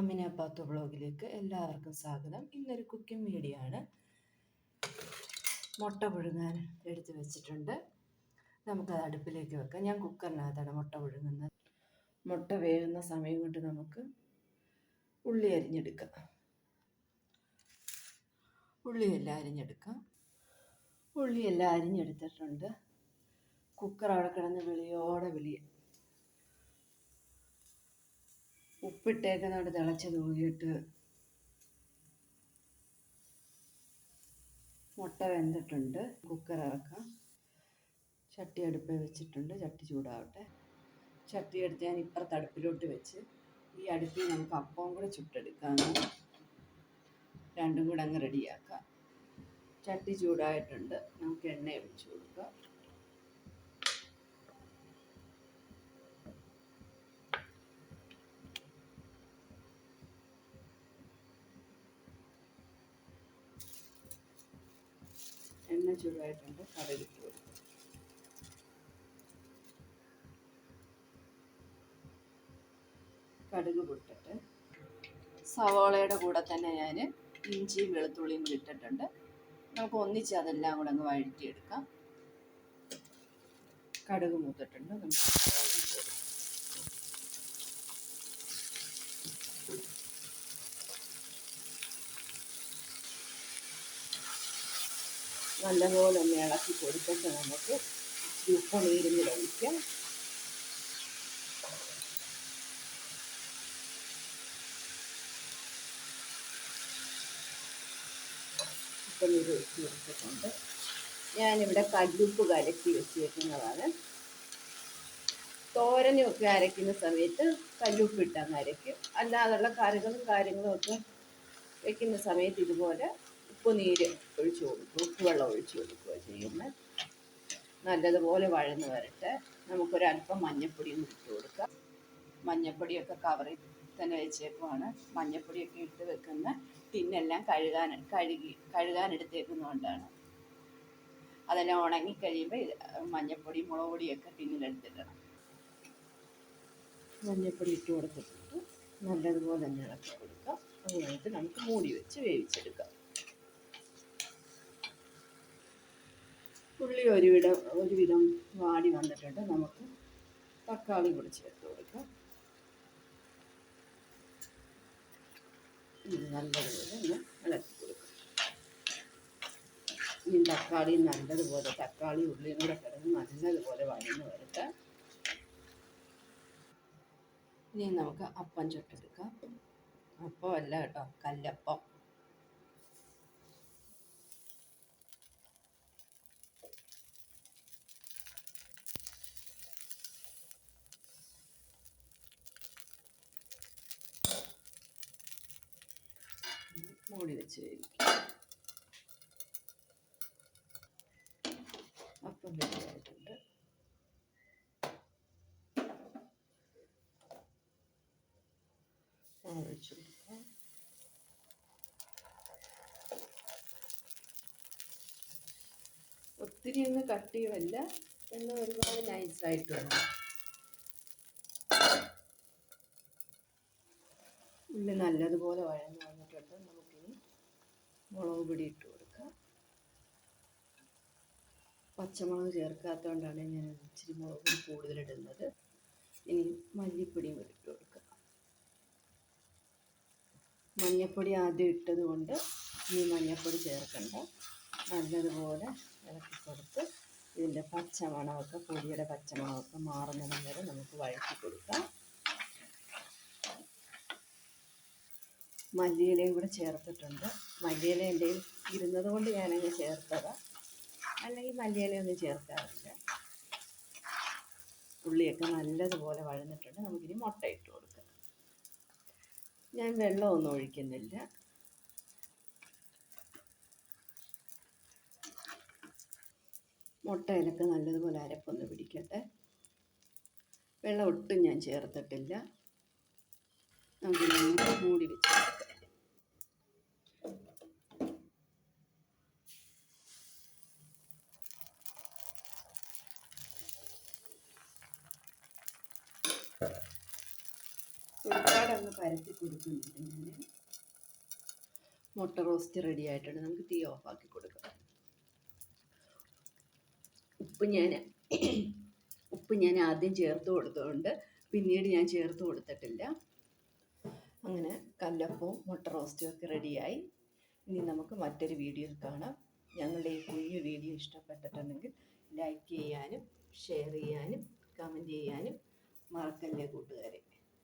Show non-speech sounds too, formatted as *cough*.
ആമിന പാത്തു ബ്ലോഗിലേക്ക് എല്ലാവർക്കും സ്വാഗതം. ഇന്നൊരു കുക്കിംഗ് വീഡിയോ ആണ്. മുട്ട പുഴുങ്ങാൻ എടുത്തു വെച്ചിട്ടുണ്ട്. നമുക്കത് അടുപ്പിലേക്ക് വെക്കാം. ഞാൻ കുക്കറിനകത്താണ് മുട്ട പുഴുങ്ങുന്നത്. മുട്ട വേകുന്ന സമയം കൊണ്ട് നമുക്ക് ഉള്ളി അരിഞ്ഞെടുക്കാം. ഉള്ളിയെല്ലാം അരിഞ്ഞെടുക്കാം. ഉള്ളിയെല്ലാം അരിഞ്ഞെടുത്തിട്ടുണ്ട്. കുക്കർ അവിടെ കിടന്ന് വിളിയോടെ വിളിയ. ഉപ്പിട്ടേക്കുന്നവിടെ തിളച്ച് തൂകിയിട്ട് മുട്ട വെന്തിട്ടുണ്ട്. കുക്കർ ഇറക്കാം. ചട്ടി അടുപ്പിൽ വെച്ചിട്ടുണ്ട്. ചട്ടി ചൂടാവട്ടെ. ചട്ടി എടുത്ത് ഞാൻ ഇപ്പുറത്ത് അടുപ്പിലോട്ട് വെച്ച് ഈ അടുപ്പിൽ നമുക്ക് അപ്പവും കൂടെ ചുട്ടെടുക്കാം രണ്ടും കൂടെ അങ്ങ് റെഡിയാക്കാം ചട്ടി ചൂടായിട്ടുണ്ട്. നമുക്ക് എണ്ണ ഒഴിച്ചു കൊടുക്കാം. എണ്ണ ചൂടായിട്ടുണ്ട് കടുകിട്ട് കൊടുക്കും. കടുക് പൊട്ടിട്ട് സവാളയുടെ കൂടെ തന്നെ ഞാൻ ഇഞ്ചിയും വെളുത്തുള്ളിയും കൂടി ഇട്ടിട്ടുണ്ട്. നമുക്ക് ഒന്നിച്ച് അതെല്ലാം കൂടെ അങ്ങ് വഴറ്റിയെടുക്കാം. കടുക് മൂത്തിട്ടുണ്ട്. നമുക്ക് സവാള ഇട്ട് കൊടുക്കാം. നല്ലപോലെ ഒന്ന് ഇളക്കി കൊടുത്തിട്ട് നമുക്ക് ഉപ്പ് നീരിഞ്ഞ് കഴിക്കാം. ഉപ്പ് നീര് ഒഴിച്ച് കൊടുത്തിട്ടുണ്ട്. ഞാനിവിടെ കല്ലുപ്പ് കലക്കി വെച്ചേക്കുന്നതാണ് തോരനൊക്കെ അരയ്ക്കുന്ന സമയത്ത് കല്ലുപ്പ് ഇട്ടങ്ങ് അരയ്ക്കും. അല്ലാതുള്ള കറികളും കാര്യങ്ങളും ഒക്കെ വെക്കുന്ന സമയത്ത് ഇതുപോലെ ഉപ്പ് നീര് ഒഴിച്ചു കൊടുക്കും ഉപ്പ് വെള്ളം ഒഴിച്ചു കൊടുക്കുക ചെയ്യുന്നത്. നല്ലതുപോലെ വഴന്ന് വരട്ടെ. നമുക്കൊരല്പം മഞ്ഞപ്പൊടിയും ഇട്ട് കൊടുക്കാം. മഞ്ഞപ്പൊടിയൊക്കെ കവറിൽ തന്നെ വെച്ചേക്കുവാണ്. മഞ്ഞപ്പൊടിയൊക്കെ ഇട്ട് വെക്കുന്ന ടിന്നെല്ലാം കഴുകാൻ കഴുകി കഴുകാൻ എടുത്തേക്കുന്നതുകൊണ്ടാണ് അതെല്ലാം ഉണങ്ങി കഴിയുമ്പോൾ മഞ്ഞപ്പൊടി മുളക് പൊടിയൊക്കെ ടിന്നിലെടുത്തിടണം. മഞ്ഞപ്പൊടി ഇട്ട് കൊടുത്തിട്ട് നല്ലതുപോലെ തന്നെ ഇളക്കി കൊടുക്കാം. അത് നമുക്ക് മൂടി വെച്ച് വേവിച്ചെടുക്കാം. ഉള്ളി ഒരുവിധം ഒരുവിധം വാടി വന്നിട്ടുണ്ട്. നമുക്ക് തക്കാളി കൂടി ചേർത്ത് കൊടുക്കാം. നല്ലതുപോലെ ഒന്ന് ഇളക്കി കൊടുക്കാം. ഇനി തക്കാളി നല്ലതുപോലെ തക്കാളി ഉള്ളിയും കൂടെ കിടന്ന് നല്ലതുപോലെ വഴന്ന് വരട്ടെ. ഇനി നമുക്ക് അപ്പം ചുട്ടെടുക്കാം. അപ്പം അല്ല കേട്ടോ കല്ലപ്പം. മൂടി വെച്ച് വേവിക്കും അപ്പം റെഡിയായിട്ടുണ്ട് ഒഴിച്ചു കൊടുക്കാം. ഒത്തിരി ഒന്ന് കട്ടിയുമല്ല എന്നാൽ ഒരുപാട് നൈസായിട്ട് വേണം നല്ലതുപോലെ വഴന്ന് മുളക് പൊടി ഇട്ട് കൊടുക്കുക. പച്ചമുളക് ചേർക്കാത്തതുകൊണ്ടാണ് ഞാൻ ഇച്ചിരി മുളക് പൊടി കൂടുതലിടുന്നത് ഇനി മല്ലിപ്പൊടിയും കൂടി ഇട്ട് കൊടുക്കുക. മഞ്ഞൾപ്പൊടി ആദ്യം ഇട്ടത് കൊണ്ട് ഇനി മഞ്ഞൾപ്പൊടി ചേർക്കണ്ട. നല്ലതുപോലെ ഇളക്കി കൊടുത്ത് ഇതിന്റെ പച്ചമണമൊക്കെ പൊടിയുടെ പച്ചമണമൊക്കെ മാറുന്നതിന് വരെ നമുക്ക് വഴറ്റി കൊടുക്കാം. മല്ലിയിലയും കൂടെ ചേർത്തിട്ടുണ്ട്. മല്ലിയില എന്റെ ഇരുന്നത് കൊണ്ട് ഞാനങ്ങ് ചേർത്തതാണ് അല്ലെങ്കിൽ മല്ലിയിലയൊന്നും ചേർക്കാറില്ല. ഉള്ളിയൊക്കെ നല്ലതുപോലെ വഴന്നിട്ടുണ്ട്. നമുക്കിനി മുട്ട ഇട്ട് കൊടുക്കാം. ഞാൻ വെള്ളമൊന്നും ഒഴിക്കുന്നില്ല. മുട്ടയിലൊക്കെ നല്ലതുപോലെ അരപ്പൊന്ന് പിടിക്കട്ടെ. വെള്ളം ഒട്ടും ഞാൻ ചേർത്തിട്ടില്ല. നമുക്കിനി മൂടി വെച്ച് കൊടുക്കാം ഒരുപാടങ്ങ് പരത്തി കൊടുക്കുന്നുണ്ട് ഞാൻ മുട്ട റോസ്റ്റ് റെഡി ആയിട്ടുണ്ട്. നമുക്ക് തീ ഓഫ് ആക്കി കൊടുക്കാം. ഉപ്പ് ഞാൻ *clears throat* ഉപ്പ് ഞാൻ ആദ്യം ചേർത്ത് കൊടുത്തതുകൊണ്ട് പിന്നീട് ഞാൻ ചേർത്ത് കൊടുത്തിട്ടില്ല. അങ്ങനെ കല്ലപ്പവും മുട്ട റോസ്റ്റും ഒക്കെ റെഡിയായി ഇനി നമുക്ക് മറ്റൊരു വീഡിയോ കാണാം. ഞങ്ങളുടെ ഈ കുഞ്ഞു വീഡിയോ ഇഷ്ടപ്പെട്ടിട്ടുണ്ടെങ്കിൽ ലൈക്ക് ചെയ്യാനും ഷെയർ ചെയ്യാനും കമന്റ് ചെയ്യാനും മറക്കല്ലേ കൂട്ടുകാരെ.